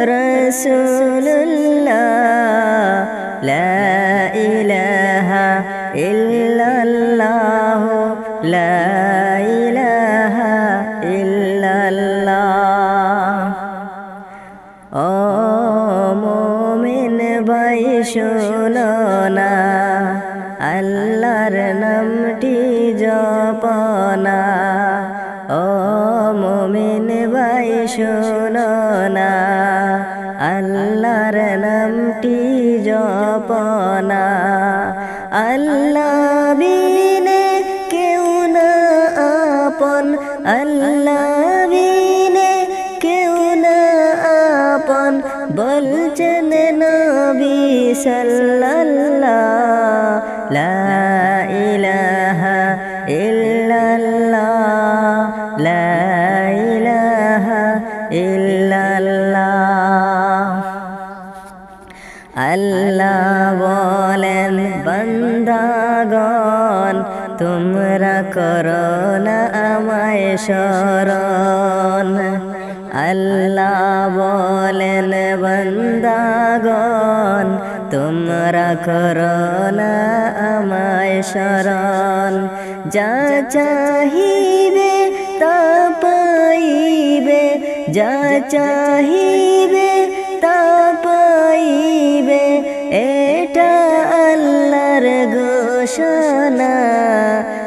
রসুল্লাহ লা ইলাহা ইল্লাল্লাহ, লা ইলাহা ইল্লাল্লাহ। ও মুমিন ভাই, শোনো না, আল্লাহর নামটি জপনা। ও মুমিন ভাই, শোনো না আল্লাহর নামটি জপনা। আল্লাহ বিনে কেউ না আপন। আল্লাহ বিনে কেউ না আপন। বলছেন নবী সাল্লাল্লাহ, লা ইলাহা ইল্লাল্লাহ, লা বলেন, বন্দাগণ, তোমরা করো না আমায় শরণ আল্লাহ বলেন, বন্দাগণ, তোমরা করো না আমায় শরণ যা চাহিবে তা পাইবে, যা চাহিবে তা পাইবে। এটা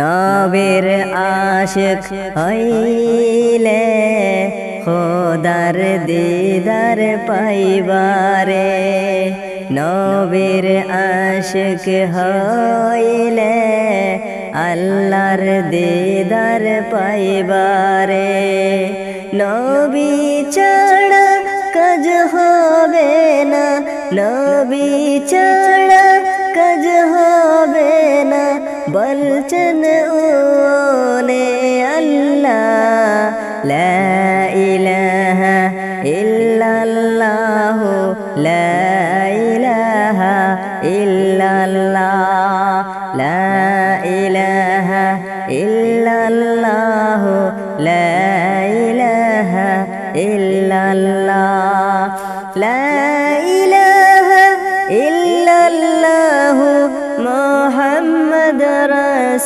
নবীর আশিক হইলে খোদার দিদার পাইবারে। নবীর আশিক হইলে আল্লাহর দিদার পাইবারে। নবী ছাড়া কাজ হবে না, নবী বলছেন ওনে আল্লাহ লা ইলাহা ইল্লাল্লাহ লা ইলাহা ইল্লাল্লাহ লা ইলাহা ইল্লাল্লাহ লা ইলাহা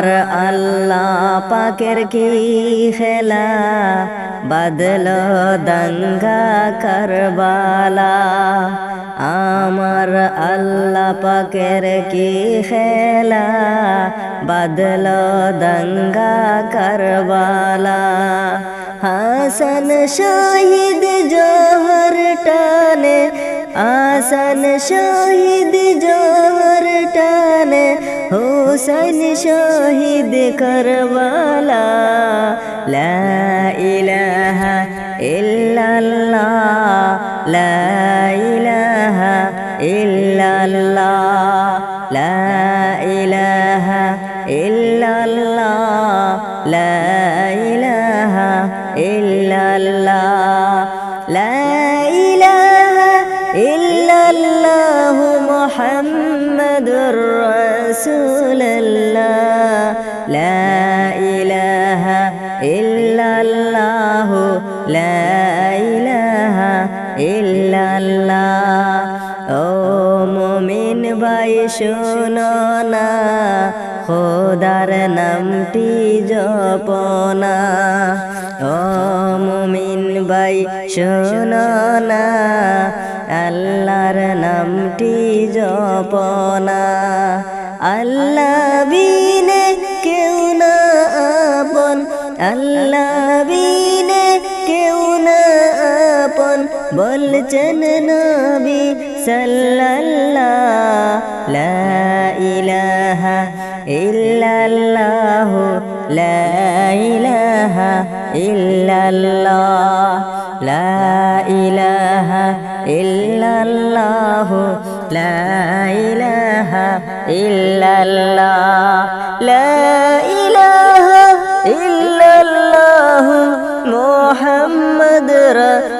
আমার আল্লাহ পাকের কি খেলা বদল দঙ্গা করবালা। আমার আল্লাহ পাকের কি খেলা বদল দঙ্গা করবালা। হাসন শহীদ জোহর টানে আসান শহীদ জোহর টানে হুসैन শহীদ করবালা, লা ইলাহা ইল্লাল্লাহ, লা ইলাহা ইল্লাল্লাহ, লা ইলাহা ইল্লাল্লাহ, লা ইলাহা ইল্লাল্লাহ, লা ইলাহা ইল্লাল্লাহ মুহাম্মাদুর ভাই, শোনো না, খোদার নামটি জপনা। ও মুমিন ভাই, শোনো না, আল্লাহর নামটি জপনা। আল্লাহ আল্লাহ বিনে কেউ না আপন বলছেন নবী সাল্লাল্লাহ। লা ইলাহা ইল্লাল্লাহ, লা ইলাহা ইল্লাল্লাহ, লা ইলাহা ইল্লাল্লাহ, লা ইল্লাল্লাহ। লা